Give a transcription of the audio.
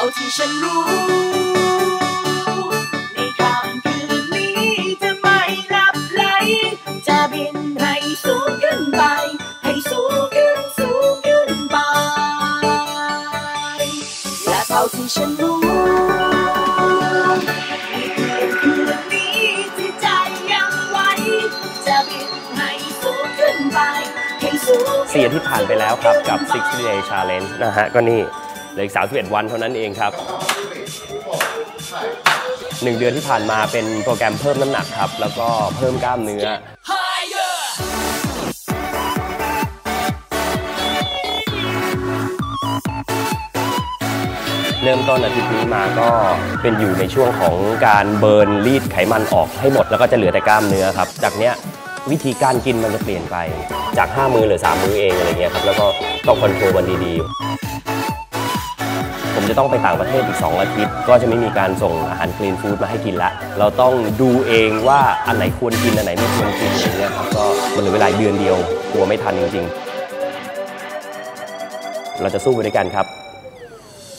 เอาที่ฉันรู้ในค่ำคืนนี้จะไม่หลับไหลจะบินให้สูงขึ้นไป ให้สูงขึ้นสูงขึ้นไปและเท่าที่ฉันรู้ในคืนคืนนี้ที่ใจยังไหวจะบินให้สูงขึ้นไปให้สูงขึ้นสี่อาทิตย์ผ่านไปแล้วครับกับ60 Day Challenge นะฮะ ก็นี่ เหลืออีก 31 วันเท่านั้นเองครับหนึ่งเดือนที่ผ่านมาเป็นโปรแกรมเพิ่มน้ำหนักครับ แล้วก็เพิ่มกล้ามเนื้อเริ่มต้นอาทิตย์นี้มาก็เป็นอยู่ในช่วงของการเบิร์นรีดไขมันออกให้หมด แล้วก็จะเหลือแต่กล้ามเนื้อครับ จากเนี้ยวิธีการกินมันจะเปลี่ยนไปจาก 5 มื้อเหลือ 3 มื้อเองอะไรเงี้ยครับ แล้วก็ต้องคอนโทรลมันดีๆ ผมจะต้องไปต่างประเทศอีก 2 อาทิตย์ ก็จะไม่มีการส่งอาหารคลีนฟู้ดมาให้กินละ เราต้องดูเองว่าอันไหนควรกิน อันไหนไม่ควรกินอะไรเงี้ยครับก็มันเหลือเวลาเดือนเดียวกลัวไม่ทันจริงๆ เราจะสู้ไปด้วยกันครับ